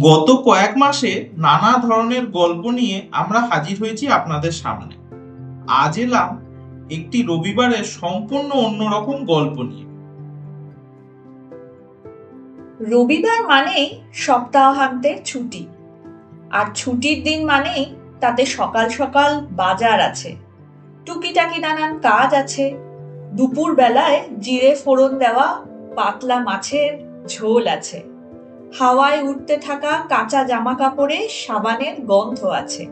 গত কয়েক মাসে নানা ধরনের গল্প নিয়ে আমরা হাজির হয়েছি আপনাদের সামনে। আজ এলাম একটি রবিবারের সম্পূর্ণ অন্যরকম গল্প নিয়ে। রবিবার মানেই সপ্তাহান্তের ছুটি। আর ছুটির দিন মানেই তাতে সকাল সকাল বাজার আছে। টুকিটাকি নানান কাজ আছে। দুপুর বেলায় জিরে ফোড়ন দেওয়া, পাতলা মাছের ঝোল আছে। হাওয়ায় উঠতে থাকা কাঁচা জামা কাপড়ে সাবানের গন্ধ আছে।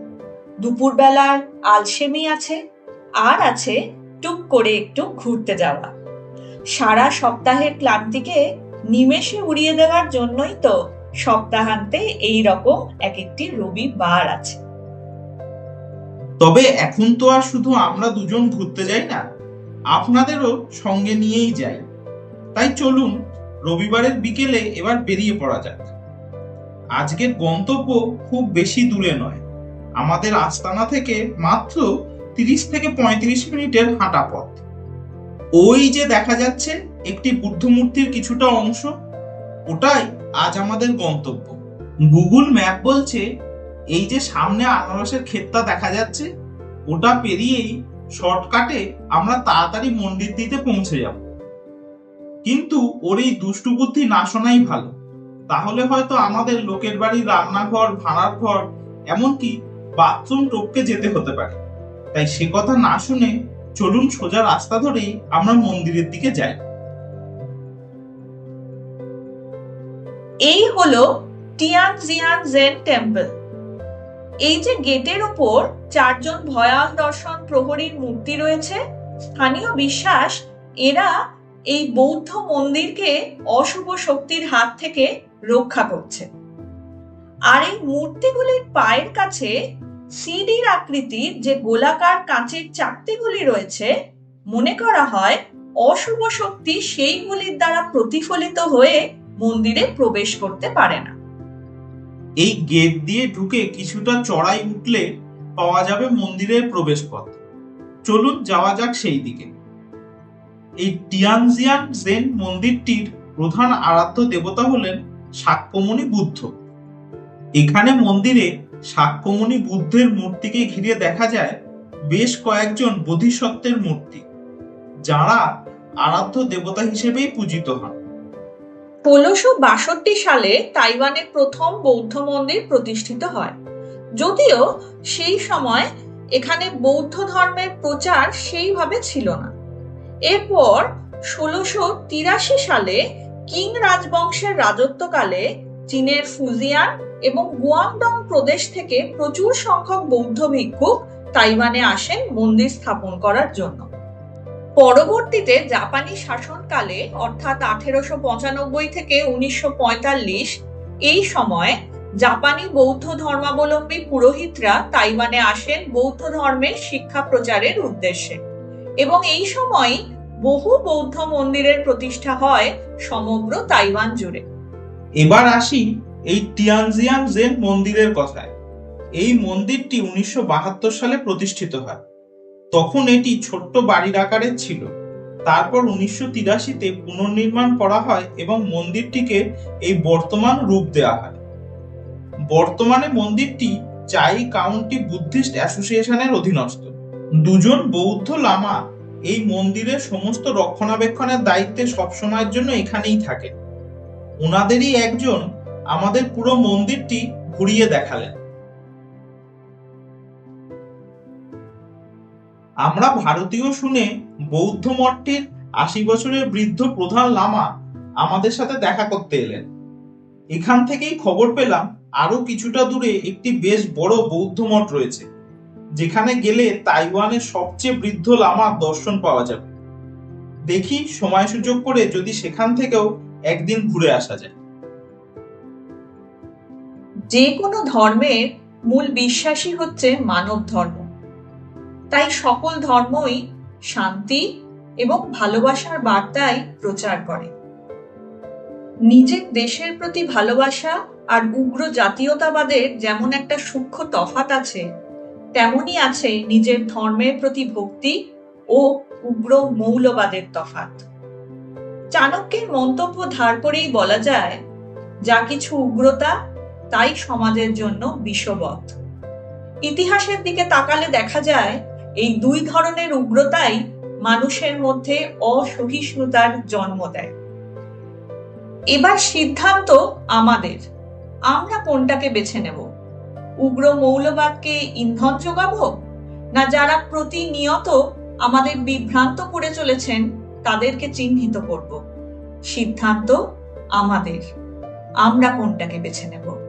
দুপুর বেলার আলসেমি আছে, আর আছে টুক করে একটু ঘুরতে যাওয়া। সারা সপ্তাহের ক্লান্তিকে নিমেষে উড়িয়ে দেওয়ার জন্যই তো সপ্তাহান্তে এই রকম এক একটি রবিবার আছে। তবে এখন তো আর শুধু আমরা দুজন ঘুরতে যাই না, আপনাদেরও সঙ্গে নিয়েই যাই। তাই চলুন রবিবারের বিকেলে এবার বেরিয়ে পড়া যাক। আজকের গন্তব্য খুব বেশি দূরে নয়। আমাদের আস্তানা থেকে মাত্র তিরিশ থেকে পঁয়ত্রিশ মিনিটের হাঁটা পথ। ওই যে দেখা যাচ্ছে, একটি বুদ্ধ মূর্তির কিছুটা অংশ, ওটাই আজ আমাদের গন্তব্য। গুগল ম্যাপ বলছে, এই যে সামনে আনারসের ক্ষেতটা দেখা যাচ্ছে, ওটা পেরিয়েই শর্টকাটে আমরা তাড়াতাড়ি মন্দির দিতে পৌঁছে যাব। কিন্তু ওর এই দুষ্টু বুদ্ধি না শোনাই ভালো। তাহলে হয়তো আমাদের লোকের বাড়ির রান্নাঘর, ভাড়ার ঘর, এমনকি বাথরুম টপকে যেতে হতে পারে। তাই সে কথা না শুনে চলুন সোজা রাস্তা ধরেই আমরা মন্দিরের দিকে যাই। এই হলো টিয়ান জিয়ান জেন টেম্পল। এই যে গেটের উপর চারজন ভয়াল দর্শন প্রহরীর মূর্তি রয়েছে, স্থানীয় বিশ্বাস এরা এই বৌদ্ধ মন্দিরকে অশুভ শক্তির হাত থেকে রক্ষা করছে। আর এই মূর্তিগুলির পায়ের কাছে সিডির আকৃতির যে গোলাকার কাঁচের চাকতিগুলি রয়েছে, মনে করা হয় অশুভ শক্তি সেইগুলির দ্বারা প্রতিফলিত হয়ে মন্দিরে প্রবেশ করতে পারে না। এই গেট দিয়ে ঢুকে কিছুটা চড়াই উঠলে পাওয়া যাবে মন্দিরের প্রবেশ পথ চলুন যাওয়া যাক সেই দিকে। এই টিয়ানজিয়ান জেন মন্দিরটির প্রধান আরাধ্য দেবতা হলেন সাক্যমণি বুদ্ধ। এখানে মন্দিরে সাক্যমণি বুদ্ধের মূর্তিকে ঘিরে দেখা যায় বেশ কয়েকজন বোধিসত্ত্বের মূর্তি, যারা আরাধ্য দেবতা হিসেবেই পূজিত হন। ষোলোশো বাষট্টি সালে তাইওয়ানের প্রথম বৌদ্ধ মন্দির প্রতিষ্ঠিত হয়। যদিও সেই সময় এখানে বৌদ্ধ ধর্মের প্রচার সেইভাবে ছিল না। এরপর ষোলোশো তিরাশি সালে কিং রাজবংশের রাজত্বকালে চীনের ফুজিয়ান এবং গুয়াংডং প্রদেশ থেকে প্রচুর সংখ্যক বৌদ্ধ ভিক্ষুক তাইওয়ানে আসেন মন্দির স্থাপন করার জন্য। পরবর্তীতে জাপানি শাসনকালে, অর্থাৎ আঠেরোশো পঁচানব্বই থেকে উনিশশো পঁয়তাল্লিশ, এই সময় জাপানি বৌদ্ধ ধর্মাবলম্বী পুরোহিতরা তাইওয়ানে আসেন বৌদ্ধ ধর্মের শিক্ষা প্রচারের উদ্দেশ্যে। এবং এই সময় বহু বৌদ্ধ মন্দিরের প্রতিষ্ঠা হয় সমগ্র তাইওয়ান জুড়ে। এবার আসি এই টিয়ানজিয়ান জেন মন্দিরের কথায়। এই মন্দিরটি উনিশশো বাহাত্তর সালে প্রতিষ্ঠিত হয়। তখন এটি ছোট্ট বাড়ির আকারের ছিল। তারপর উনিশশো তিরাশিতে পুনর্নির্মাণ করা হয় এবং মন্দিরটিকে এই বর্তমান রূপ দেওয়া হয়। বর্তমানে মন্দিরটি চাই কাউন্টি বুদ্ধিস্ট অ্যাসোসিয়েশনের অধীনস্থ। দুজন বৌদ্ধ লামা এই মন্দিরের সমস্ত রক্ষণাবেক্ষণের দায়িত্বে সবসময়ের জন্য এখানেই থাকেন। ওনাদেরই একজন আমাদের পুরো মন্দিরটি ঘুরিয়ে দেখালেন। আমরা ভারতীয় শুনে বৌদ্ধ মঠটির আশি বছরের বৃদ্ধ প্রধান লামা আমাদের সাথে দেখা করতে এলেন। এখান থেকেই খবর পেলাম আরও কিছুটা দূরে একটি বেশ বড় বৌদ্ধ মঠ রয়েছে। যেখানে গেলে তাইওয়ানের সবচেয়ে বৃদ্ধ লামার দর্শন পাওয়া যাবে। দেখি সময় সুযোগ করে যদি সেখান থেকেও একদিন ঘুরে আসা যায়। যে কোনো ধর্মের মূল বিশ্বাসই হচ্ছে মানব ধর্ম। তাই সকল ধর্মই শান্তি এবং ভালোবাসার বার্তাই প্রচার করে। নিজের দেশের প্রতি ভালোবাসা আর উগ্র জাতীয়তাবাদের যেমন একটা সূক্ষ্ম তফাত আছে তেমনি আছে নিজের ধর্মের প্রতি ভক্তি ও উগ্র মৌলবাদের তফাত চাণক্যের মন্তব্য ধার করেই বলা যায়, যা কিছু উগ্রতা, তাই সমাজের জন্য বিষবৎ। ইতিহাসের দিকে তাকালে দেখা যায়, এই দুই ধরনের উগ্রতাই মানুষের মধ্যে অসহিষ্ণুতার জন্ম দেয়। এবার সিদ্ধান্ত আমাদের। আমরা কোনটাকে বেছে নেব? উগ্র মৌলবাদকে ইন্ধন যোগাবো? না যারা প্রতিনিয়ত আমাদের বিভ্রান্ত করে চলেছেন, তাদেরকে চিহ্নিত করব। সিদ্ধান্ত আমাদের। আমরা কোনটাকে বেছে নেব?